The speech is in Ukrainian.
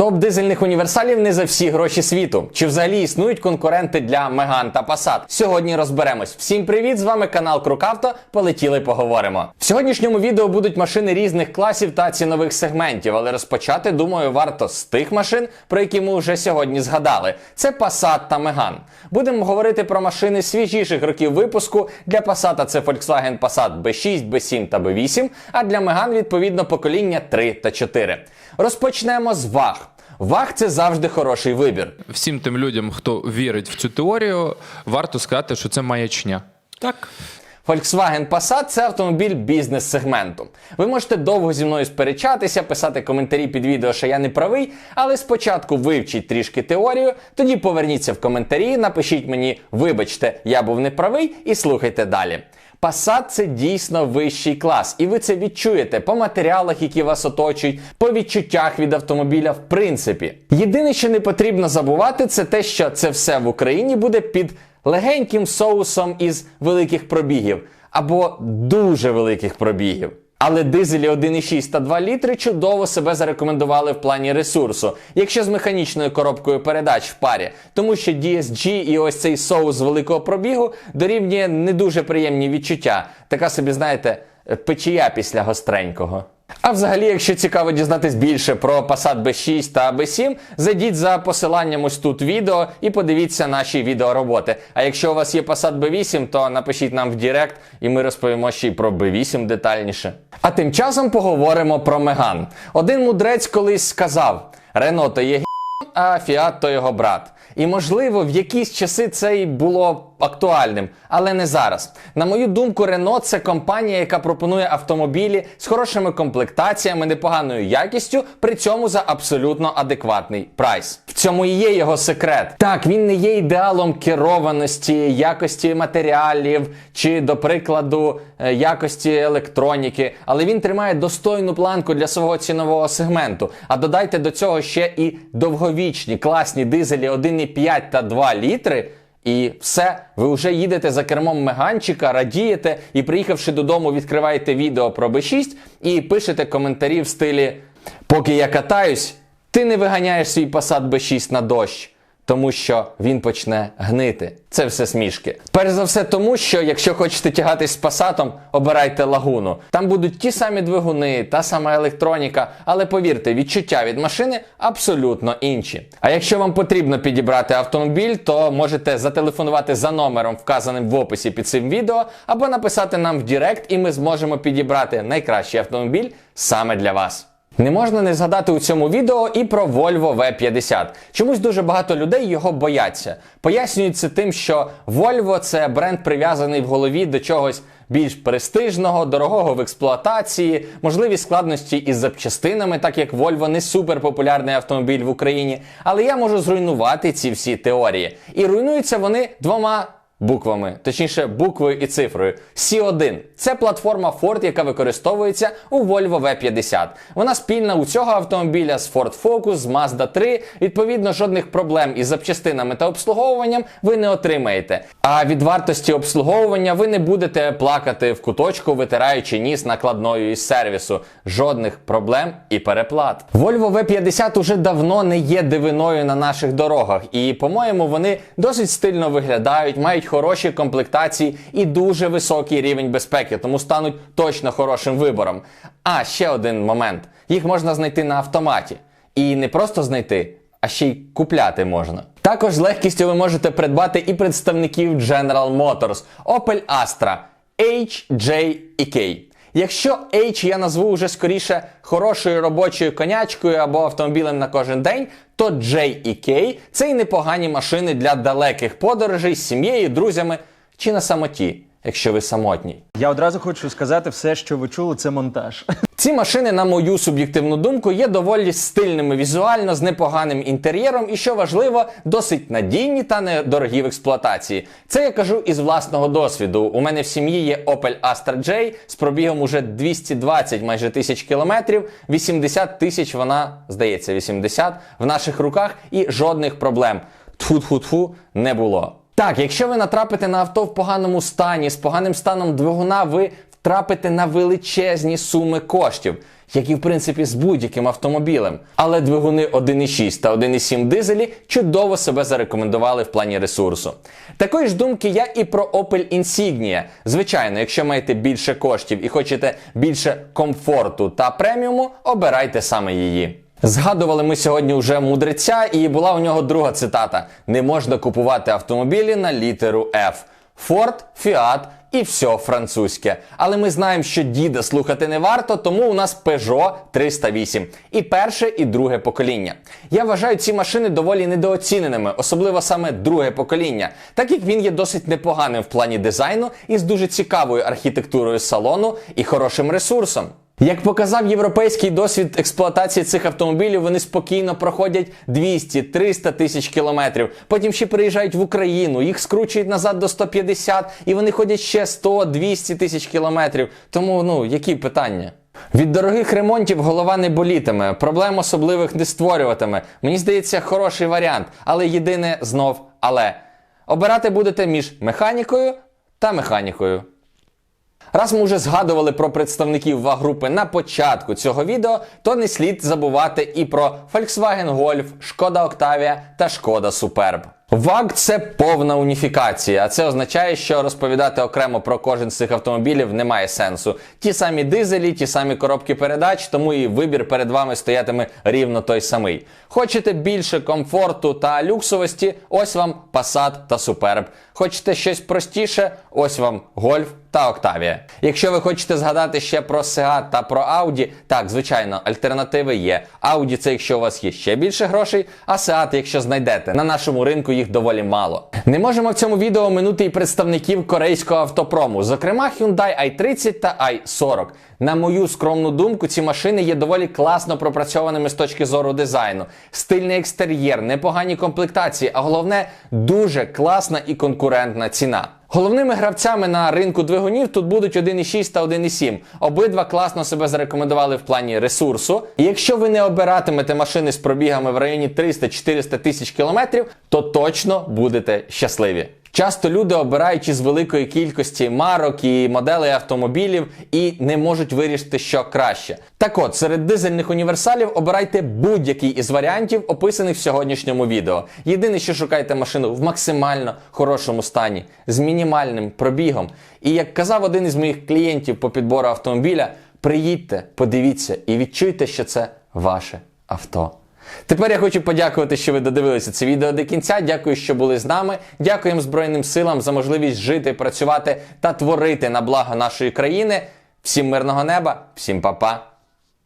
Топ дизельних універсалів не за всі гроші світу. Чи взагалі існують конкуренти для Меган та Passat? Сьогодні розберемось. Всім привіт! З вами канал Крукавто. Полетіли поговоримо. В сьогоднішньому відео будуть машини різних класів та цінових сегментів, але розпочати, думаю, варто з тих машин, про які ми вже сьогодні згадали. Це Passat та Megane. Будемо говорити про машини свіжіших років випуску. Для Passat це Volkswagen Passat B6, B7 та B8, а для Megane відповідно покоління 3 та 4. Розпочнемо з ваг. Ваг це завжди хороший вибір. всім тим людям, хто вірить в цю теорію, варто сказати, що це маячня. Так. Volkswagen Passat – це автомобіль бізнес-сегменту. Ви можете довго зі мною сперечатися, писати коментарі під відео, що я не правий, але спочатку вивчіть трішки теорію, тоді поверніться в коментарі, напишіть мені, вибачте, я був неправий, і слухайте далі. Passat – це дійсно вищий клас, і ви це відчуєте по матеріалах, які вас оточують, по відчуттях від автомобіля, в принципі. Єдине, що не потрібно забувати, це те, що це все в Україні буде під легеньким соусом із великих пробігів або дуже великих пробігів. Але дизелі 1,6 та 2 літри чудово себе зарекомендували в плані ресурсу, якщо з механічною коробкою передач в парі, тому що DSG і ось цей соус великого пробігу дорівнює не дуже приємні відчуття. Така собі, знаєте, печія після гостренького. А взагалі, якщо цікаво дізнатись більше про Passat B6 та B7, зайдіть за посиланням ось тут відео і подивіться наші відеороботи. А якщо у вас є Passat B8, то напишіть нам в Директ, і ми розповімо ще й про B8 детальніше. А тим часом поговоримо про Меган. Один мудрець колись сказав: Рено то є а Фіат то його брат. І можливо, в якісь часи це і було актуальним, але не зараз. На мою думку, Renault – це компанія, яка пропонує автомобілі з хорошими комплектаціями, непоганою якістю, при цьому за абсолютно адекватний прайс. В цьому і є його секрет. Так, він не є ідеалом керованості, якості матеріалів чи, до прикладу, е, якості електроніки, але він тримає достойну планку для свого цінового сегменту. А додайте до цього ще і довговічні класні дизелі 1,5 та 2 літри. І все, ви вже їдете за кермом меганчика, радієте і, приїхавши додому, відкриваєте відео про B6 і пишете коментарі в стилі Поки я катаюсь, ти не виганяєш свій посад B6 на дощ. Тому що він почне гнити. Це все смішки. Перш за все, тому що якщо хочете тягатись з пасатом, обирайте лагуну. Там будуть ті самі двигуни, та сама електроніка, але повірте, відчуття від машини абсолютно інші. А якщо вам потрібно підібрати автомобіль, то можете зателефонувати за номером, вказаним в описі під цим відео, або написати нам в Директ, і ми зможемо підібрати найкращий автомобіль саме для вас. Не можна не згадати у цьому відео і про Volvo V50. Чомусь дуже багато людей його бояться. Пояснюють це тим, що Volvo це бренд прив'язаний в голові до чогось більш престижного, дорогого в експлуатації, можливі складності із запчастинами, так як Volvo не суперпопулярний автомобіль в Україні. Але я можу зруйнувати ці всі теорії. І руйнуються вони двома буквами, точніше, буквою і цифрою. C1 це платформа Ford, яка використовується у Volvo V50. Вона спільна у цього автомобіля з Ford Focus, з Mazda 3. Відповідно, жодних проблем із запчастинами та обслуговуванням ви не отримаєте. А від вартості обслуговування ви не будете плакати в куточку, витираючи ніс накладною із сервісу. Жодних проблем і переплат. Volvo V50 уже давно не є дивиною на наших дорогах, і, по-моєму, вони досить стильно виглядають, мають хороші комплектації і дуже високий рівень безпеки, тому стануть точно хорошим вибором. А ще один момент: їх можна знайти на автоматі. І не просто знайти, а ще й купляти можна. Також з легкістю ви можете придбати і представників General Motors, Opel Astra, HJ і K. Якщо H я назву вже скоріше хорошою робочою конячкою або автомобілем на кожен день, то J і K – це й непогані машини для далеких подорожей з сім'єю, друзями чи на самоті, якщо ви самотній. Я одразу хочу сказати, все, що ви чули, це монтаж. Ці машини, на мою суб'єктивну думку, є доволі стильними візуально, з непоганим інтер'єром і, що важливо, досить надійні та недорогі в експлуатації. Це я кажу із власного досвіду. У мене в сім'ї є Opel Astra J з пробігом уже 220 майже тисяч кілометрів, 80 тисяч вона, здається, 80 в наших руках і жодних проблем. Тфу-тфу-тфу не було. Так, якщо ви натрапите на авто в поганому стані, з поганим станом двигуна, ви втрапите на величезні суми коштів. як і в принципі з будь-яким автомобілем. Але двигуни 1.6 та 1.7 дизелі чудово себе зарекомендували в плані ресурсу. Такої ж думки я і про Opel Insignia. Звичайно, якщо маєте більше коштів і хочете більше комфорту та преміуму, обирайте саме її. Згадували ми сьогодні вже мудреця, і була у нього друга цитата: не можна купувати автомобілі на літеру F. Ford, Fiat і все французьке. Але ми знаємо, що діда слухати не варто, тому у нас Peugeot 308. І перше, і друге покоління. Я вважаю ці машини доволі недооціненими, особливо саме друге покоління, так як він є досить непоганим в плані дизайну і з дуже цікавою архітектурою салону і хорошим ресурсом. Як показав європейський досвід експлуатації цих автомобілів, вони спокійно проходять 200-300 тисяч кілометрів. Потім ще приїжджають в Україну, їх скручують назад до 150, і вони ходять ще 100-200 тисяч кілометрів. Тому ну які питання? Від дорогих ремонтів голова не болітиме, проблем особливих не створюватиме. Мені здається, хороший варіант, але єдине знов але. Обирати будете між механікою та механікою. Раз ми вже згадували про представників ВАГ-групи на початку цього відео, то не слід забувати і про Volkswagen Golf, Шкода Octavia та Шкода Superb. ВАГ це повна уніфікація, а це означає, що розповідати окремо про кожен з цих автомобілів немає сенсу. Ті самі дизелі, ті самі коробки передач, тому і вибір перед вами стоятиме рівно той самий. Хочете більше комфорту та люксовості? Ось вам Passat та Superb. Хочете щось простіше? Ось вам Golf та Octavia. Якщо ви хочете згадати ще про Seat та про Audi, так, звичайно, альтернативи є. Audi це якщо у вас є ще більше грошей, а Seat, якщо знайдете. На нашому ринку їх доволі мало. Не можемо в цьому відео минути і представників корейського автопрому, зокрема Hyundai i30 та i40. На мою скромну думку, ці машини є доволі класно пропрацьованими з точки зору дизайну. Стильний екстер'єр, непогані комплектації, а головне дуже класна і конкурентна ціна. Головними гравцями на ринку двигунів тут будуть 1.6 та 1.7. Обидва класно себе зарекомендували в плані ресурсу. І якщо ви не обиратимете машини з пробігами в районі 300-400 тисяч кілометрів, то точно будете щасливі. Часто люди обирають із великої кількості марок і моделей автомобілів і не можуть вирішити, що краще. Так от, серед дизельних універсалів обирайте будь-який із варіантів, описаних в сьогоднішньому відео. Єдине, що шукайте машину в максимально хорошому стані, з мінімальним пробігом. І як казав один із моїх клієнтів по підбору автомобіля, приїдьте, подивіться і відчуйте, що це ваше авто. Тепер я хочу подякувати, що ви додивилися це відео до кінця. Дякую, що були з нами. Дякуємо Збройним силам за можливість жити, працювати та творити на благо нашої країни. Всім мирного неба, всім па-па.